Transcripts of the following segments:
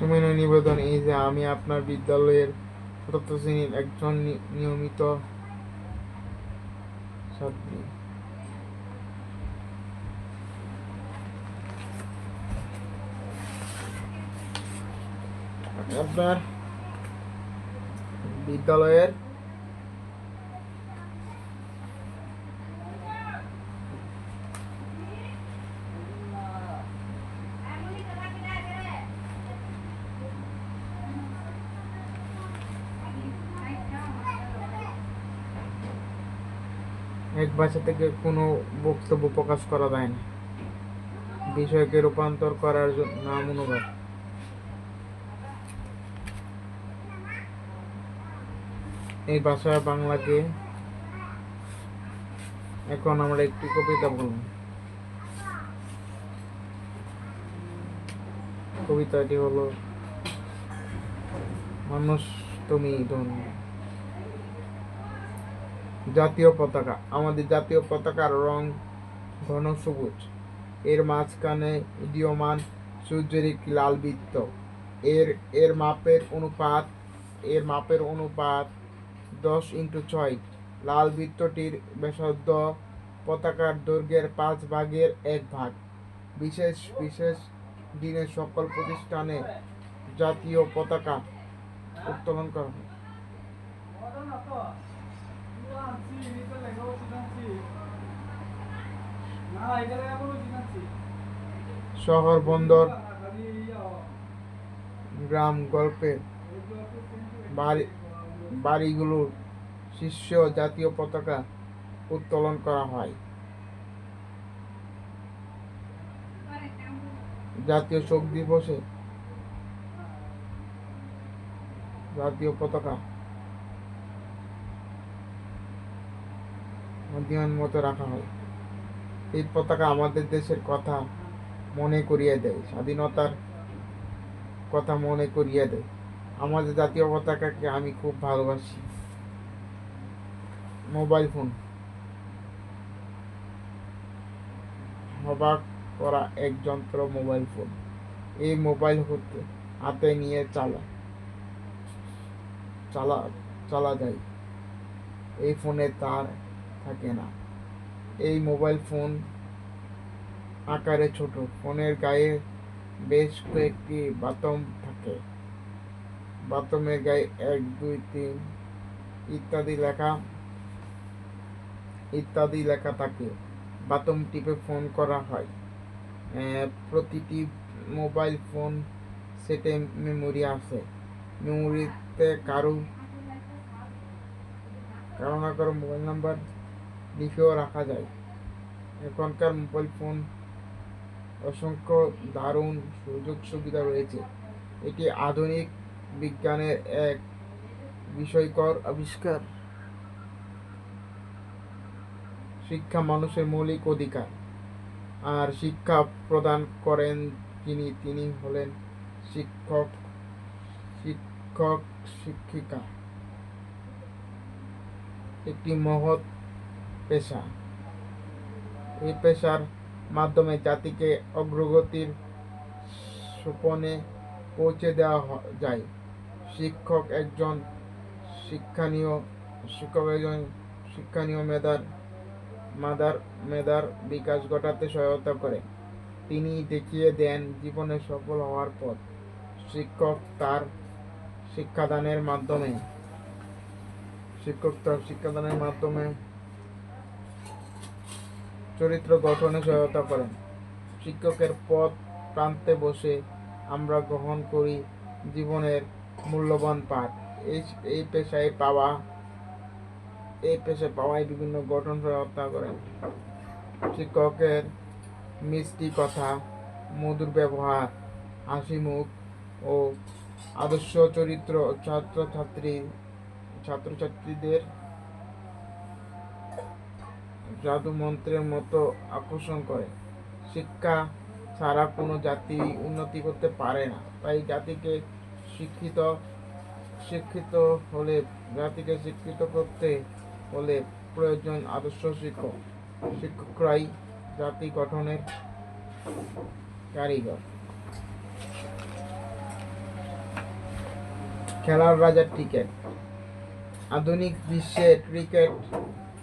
সুমেনের নিবেদন এই যে আমি আপনার বিদ্যালয়ের চতুর্থ শ্রেণির একজন নিয়মিত ছাত্রী। আপনার বিদ্যালয়ের এক ভাষা থেকে কোনো বক্তব্য প্রকাশ করা যায় না বিষয়কে রূপান্তর করার জন্য নাম অনুবাদ। এই ভাষা বাংলাকে এখন আমরা একটি কবিতা বলব। কবিতাটি হলো, মানুষ তুমি ধন্য। জাতীয় পতাকা, আমাদের জাতীয় পতাকার রং ঘন সবুজ। এর মাঝখানে উদীয়মান সূর্যের একটি লাল বৃত্ত। এর এর মাপের অনুপাত, এর মাপের অনুপাত দশ ইন্টু ছয়। লাল বৃত্তটির ব্যাসার্ধ পতাকার দৈর্ঘ্যের পাঁচ ভাগের এক ভাগ। বিশেষ বিশেষ দিনে সকল প্রতিষ্ঠানে জাতীয় পতাকা উত্তোলন করা হয়। শহর বন্দর, গ্রাম গল্পে, বাড়ি, বাড়িগুলোর শীর্ষ জাতীয় পতাকা উত্তোলন করা হয়। জাতীয় শোক দিবসে জাতীয় পতাকা মতো রাখা হয়। এই পতাকা আমাদের দেশের কথা মনে করিয়ে দেয়, স্বাধীনতার কথা মনে করিয়ে দেয়। আমাদের জাতীয় পতাকাকে আমি খুব ভালোবাসি। Mobile phone. অবাক করা এক যন্ত্র মোবাইল ফোন। এই মোবাইল হতে, হাতে নিয়ে চালা চালা চালা যায়। এই ফোনে তার থাকে না। এই মোবাইল ফোন আকারে ছোট, ফোনের গায়ে বেশ কয়েকটি বাতম থাকে। বাতমের গায়ে এক, দুই, তিন ইত্যাদি লেখা ইত্যাদি লেখা থাকে। বাতম টিপে ফোন করা হয়। প্রতিটি মোবাইল ফোন সেটে মেমোরি আছে। মেমোরিতে কারও কারও না কারও মোবাইল নাম্বার লিখেও রাখা যায়। এখনকার মোবাইল ফোন অসংখ্য দারুণ সুযোগ সুবিধা রয়েছে। এটি আধুনিক বিজ্ঞানের এক বিষয়কর আবিষ্কার। শিক্ষা মানুষের মৌলিক অধিকার। আর শিক্ষা প্রদান করেন যিনি, তিনি হলেন শিক্ষক শিক্ষক, শিক্ষিকা। একটি মহৎ পেশা। এই পেশার মাধ্যমে জাতিকে অগ্রগতির সোপনে পৌঁছে দেওয়া যায়। শিক্ষক একজন শিক্ষানীয়, শিক্ষক একজন শিক্ষানীয় মেধার, মাদার, মেধার বিকাশ ঘটাতে সহায়তা করে। তিনি দেখিয়ে দেন জীবনে সফল হওয়ার পথ। শিক্ষক তার শিক্ষাদানের মাধ্যমে, শিক্ষক তার শিক্ষাদানের মাধ্যমে চরিত্র গঠনে সহায়তা করেন। শিক্ষকের পথ প্রান্তে বসে আমরা গ্রহণ করি জীবনের মূল্যবান পাঠ। এই এই পেশায় পাওয়া, এই পেশায় পাওয়ায় বিভিন্ন গঠন সহায়তা করেন। শিক্ষকের মিষ্টি কথা, মধুর ব্যবহার, হাসি মুখ ও আদর্শ চরিত্র ছাত্রছাত্রী, ছাত্রছাত্রীদের জাদু মন্ত্রের মতো আকর্ষণ করে। শিক্ষা ছাড়া কোনো জাতি উন্নতি করতে পারে না। তাই জাতিকে শিক্ষিত শিক্ষিত হলে, জাতিকে শিক্ষিত করতে হলে প্রয়োজন আদর্শ শিক্ষক। শিক্ষকরাই জাতি গঠনের কারিগর। খেলার রাজার ক্রিকেট। আধুনিক বিশ্বে ক্রিকেট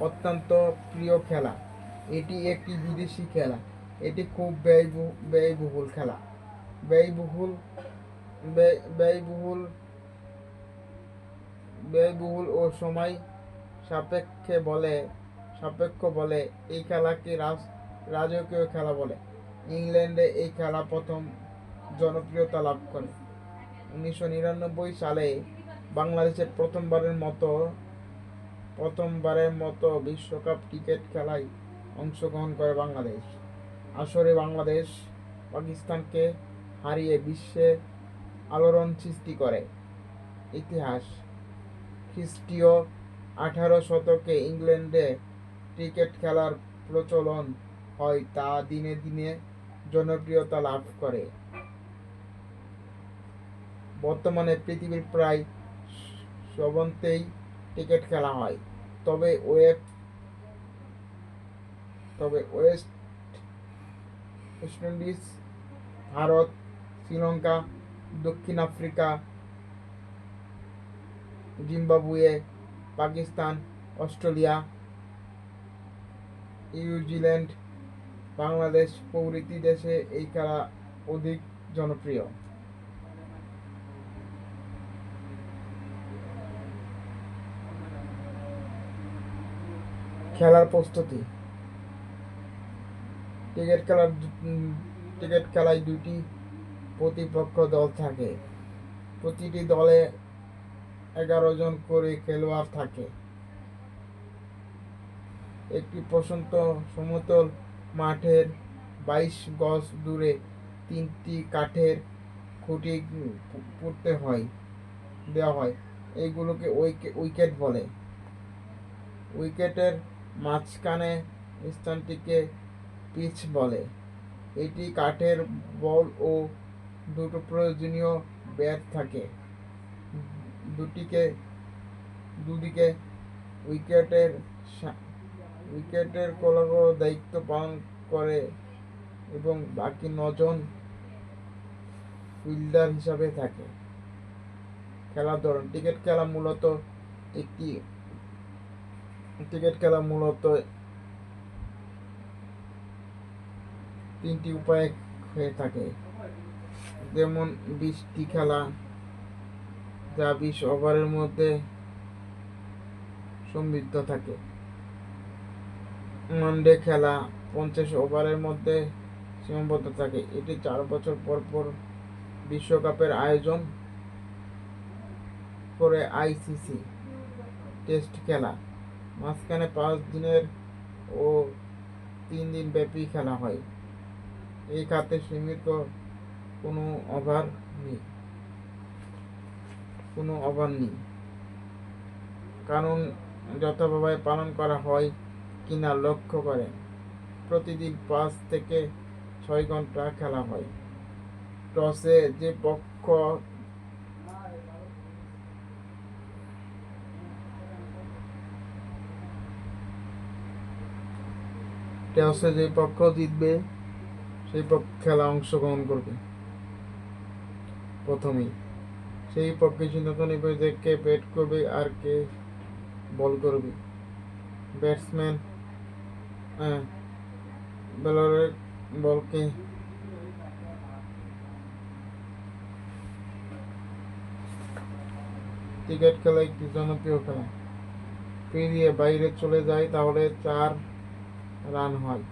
অত্যন্ত প্রিয় খেলা। এটি একটি বিদেশি খেলা। এটি খুব ব্যয়বহু- ব্যয়বহুল খেলা। ব্যয়বহুল, ব্যয়- ব্যয়বহুল ব্যয়বহুল ও সময় সাপেক্ষে বলে, সাপেক্ষ বলে এই খেলাকে রাজ, রাজকীয় খেলা বলে। ইংল্যান্ডে এই খেলা প্রথম জনপ্রিয়তা লাভ করে। উনিশশো নিরানব্বই সালে বাংলাদেশে প্রথমবারের মতো প্রথমবারের মতো বিশ্বকাপ ক্রিকেট খেলায় অংশগ্রহণ করে বাংলাদেশ। আসরে বাংলাদেশ পাকিস্তানকে হারিয়ে বিশ্বে আলোড়ন সৃষ্টি করে। ইতিহাস, খ্রিস্টীয় আঠারো শতকে ইংল্যান্ডে ক্রিকেট খেলার প্রচলন হয় তা দিনে দিনে জনপ্রিয়তা লাভ করে। বর্তমানে পৃথিবীর প্রায় সবন্তেই ক্রিকেট খেলা হয়। তবে ওয়েব তবে West West Indies, Bharat, Sri Lanka, দক্ষিণ Africa, Zimbabwe, Pakistan, Australia New Zealand Bangladesh প্রভৃতি দেশে এই খেলা অধিক জনপ্রিয়। খেলার প্রস্তুতি। ক্রিকেট খেলার ক্রিকেট খেলায় দুটি প্রতিপক্ষ দল থাকে। প্রতিটি দলে এগারো জন করে খেলোয়াড় থাকে। একটি প্রশান্ত সমতল মাঠের বাইশ গজ দূরে তিনটি কাঠের খুঁটি পুঁততে হয়, দেওয়া হয়। এইগুলোকে উইকে- উইকেট বলে। উইকেটের মাঝখানে স্থানটিকে পিচ বলে। এটি কাঠের বল ও দুটো প্রয়োজনীয় ব্যাট থাকে। দুটিকে, দুদিকে উইকেটের উইকেটের কলগো দায়িত্ব পালন করে এবং বাকি নজন ফিল্ডার হিসাবে থাকে। খেলার ধরন ক্রিকেট খেলা মূলত একটি ক্রিকেট খেলা মূলত তিনটি উপায়ে হয়ে থাকে। যেমন বিশটি খেলা, যা বিশ ওভারের মধ্যে সমৃদ্ধ থাকে। ওয়ানডে খেলা পঞ্চাশ ওভারের মধ্যে সীমাবদ্ধ থাকে। এটি চার বছর পর পর বিশ্বকাপের আয়োজন করে আইসিসি টেস্ট খেলা। মাঝখানে পাঁচ দিনের ও তিন দিন ব্যাপী খেলা হয়। এই খাতে সীমিত কোনো ওভার নেই। কোনো ওভার নেই। কারণ যথাভাবে পালন করা হয় কিনা লক্ষ্য করে প্রতিদিন পাঁচ থেকে ছয় ঘণ্টা খেলা হয়। টসে যে পক্ষ টসে যে পক্ষ জিতবে, সেই পক্ষ খেলা অংশগ্রহণ করবে। প্রথমেই। সেই পক্ষে সিদ্ধান্ত নেবে যে কে ব্যাট করবে আর কে বল করবে। ব্যাটসম্যান বলারের বলকে ক্রিকেট খেলা একটি জনপ্রিয় খেলা। পেরিয়ে বাইরে চলে যায়, তাহলে চার রান হয়।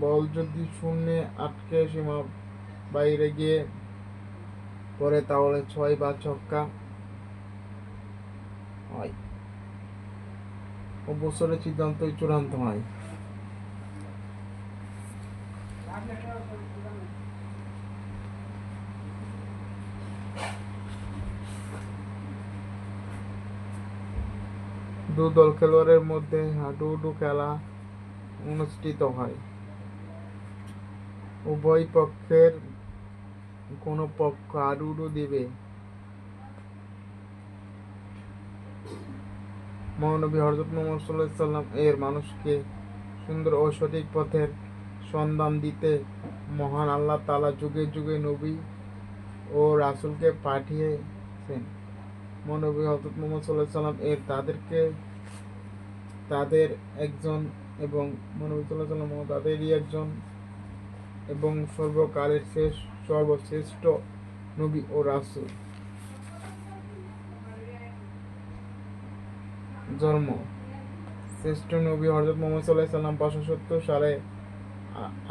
বল যদি শূন্যে আটকে সীমা বাইরে গিয়ে পরে তাহলে ছয় বা ছক্কা হয়। অবসরের সিদ্ধান্তই চূড়ান্ত হয়। দু দল খেলোয়াড়ের মধ্যে হাডুডু খেলা অনুষ্ঠিত হয়। উভয় পক্ষের কোনো পক্ষ হাডুডু দিবে। মহানবী হরজত মোহাম্মদ এর মানুষকে সুন্দর ও সঠিক পথের সন্ধান দিতে মহান আল্লাহ তালা যুগে যুগে নবী ও রাসূলকে পাঠিয়েছেন। মহানবী হজরত মোহাম্মদ সাল্লাহ সাল্লাম এর তাদেরকে, তাদের একজন এবং মহানবী সাল্লাহ সাল্লাম তাদেরই একজন এবং সর্বকালের শেষ, সর্বশ্রেষ্ঠ নবী ও রাসূল। জন্ম। শ্রেষ্ঠ নবী হজরত মোহাম্মদ সাল্লাহ সাল্লাম পাঁচশো সত্তর সালে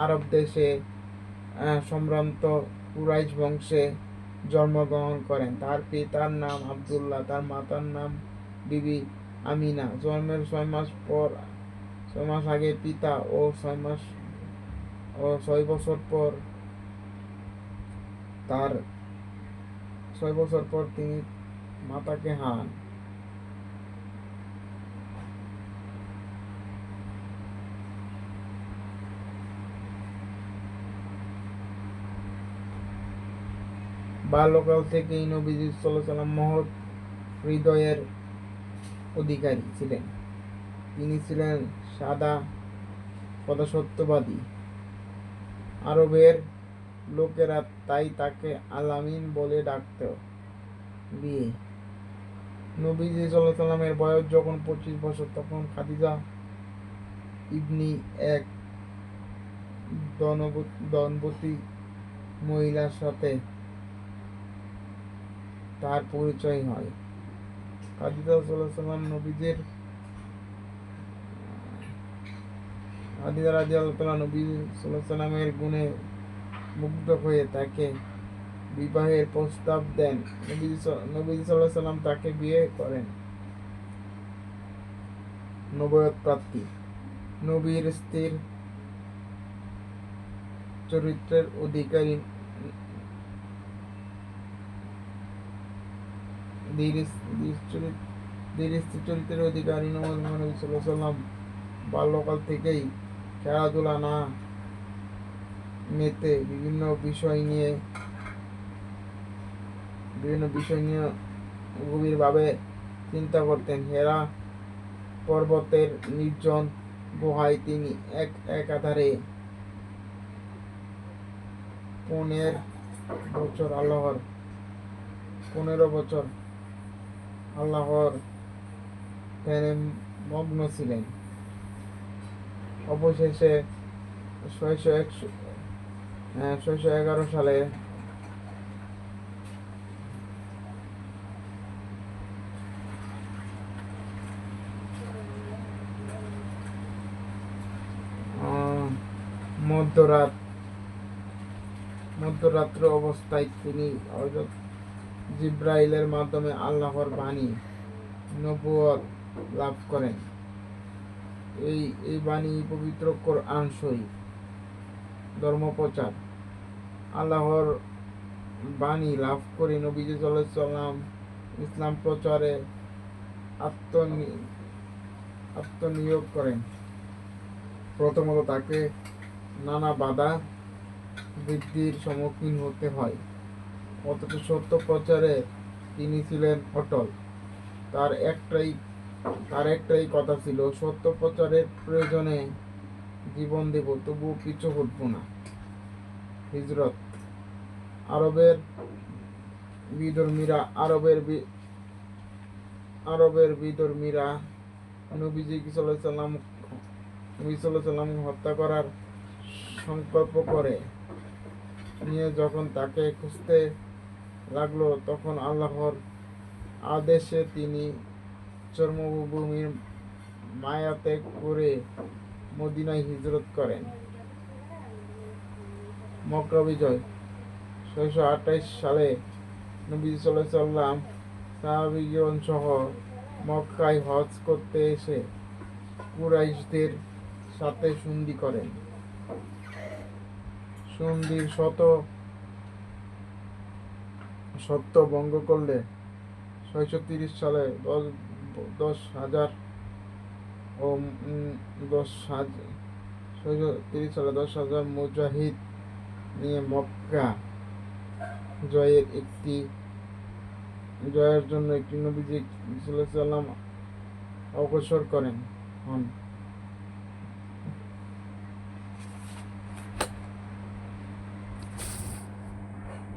আরব দেশে সম্ভ্রান্ত কুরাইশ বংশে জন্মগ্রহণ করেন। তার পিতার নাম আব্দুল্লাহ, তার মাতার নাম বিবি আমিনা। জন্মের ছয় মাস পর ছয় মাস আগে পিতা ও ছয় মাস ও ছয় বছর পর তার, ছয় বছর পর তিনি মাতাকে হারান বাল্যকাল থেকেই নবীজি সাল্লাম মহৎ হৃদয়ের অধিকারী ছিলেন। তিনি ছিলেন সাদা, পদাসত্যবাদী। আরবের লোকেরা তাই তাকে আলামিন বলে ডাকত। বিয়ে। নবীজি সাল্লামের বয়স যখন পঁচিশ বছর, তখন খাদিজা ইবনি এক দনব- দনবতী মহিলার সাথে তার পরিচয় হয়। খাদিজা সাল্লাহ সাল্লাম নবীদের খাদিজা রাজি আল্লাহ নবী সাল্লামের গুণে মুগ্ধ হয়ে তাকে বিবাহের প্রস্তাব দেন। নবী সাল্লাহ সাল্লাম তাকে বিয়ে করেন। নবয়ত প্রাপ্তি। নবীর স্থির চরিত্রের অধিকারী চরিত্রের অধিকারী নবী সাল্লাহ সাল্লাম বাল্যকাল থেকেই খেলাধুলা না মেতে বিভিন্ন বিষয় নিয়ে, বিভিন্ন বিষয় নিয়ে গভীরভাবে চিন্তা করতেন। হেরা পর্বতের নির্জন গুহায় তিনি এক একাধারে পনেরো বছর আল্লাহর, পনেরো বছর আল্লাহর ধ্যানে মগ্ন ছিলেন। অবশেষে ছয়শো একশো ছয়শো এগারো সালে মধ্যরাত মধ্যরাত্র অবস্থায় তিনি হযরত জিব্রাইলের মাধ্যমে আল্লাহর বাণী নবুয়ত লাভ করেন। এই এই বাণী পবিত্র কোরআন শরীফ। ধর্মপ্রচার। আল্লাহর বাণী লাভ করে নবীজি সাল্লাম ইসলাম প্রচারে আত্মনি, আত্মনিয়োগ করেন। প্রথমত তাকে নানা বাধা বৃদ্ধির সম্মুখীন হতে হয়। অথচ সত্য প্রচারে তিনি ছিলেন অটল। তার একটাই তার একটাই কথা ছিল, সত্য প্রচারের প্রয়োজনে জীবন দেব, তবুও পিছু হটব না। হিজরত, আরবের বিধর্মীরা, আরবের আরবের বিধর্মীরা নবীজি সাল্লাম সাল্লাম হত্যা করার সংকল্প করে নিয়ে যখন তাকে খুঁজতে লাগল, তখন আল্লাহর আদেশে তিনি চর্মভূমির মায়াতে করে মদিনায় হিজরত করেন। মক্কা বিজয় ছয়শো আঠাইশ সালে নবী সাল্লাম সহ মক্কায় হজ করতে এসে কুরাইশদের সাথে সন্ধি করেন। সন্ধির শত সত্য ভঙ্গ করলে ছয়শো তিরিশ সালে দশ হাজার ও দশ হাজার তিরিশ সালে দশ হাজার মুজাহিদ নিয়ে মক্কা জয়ের একটি, জয়ের জন্য একটি নবীজি সাল্লাম অগ্রসর করেন। হন।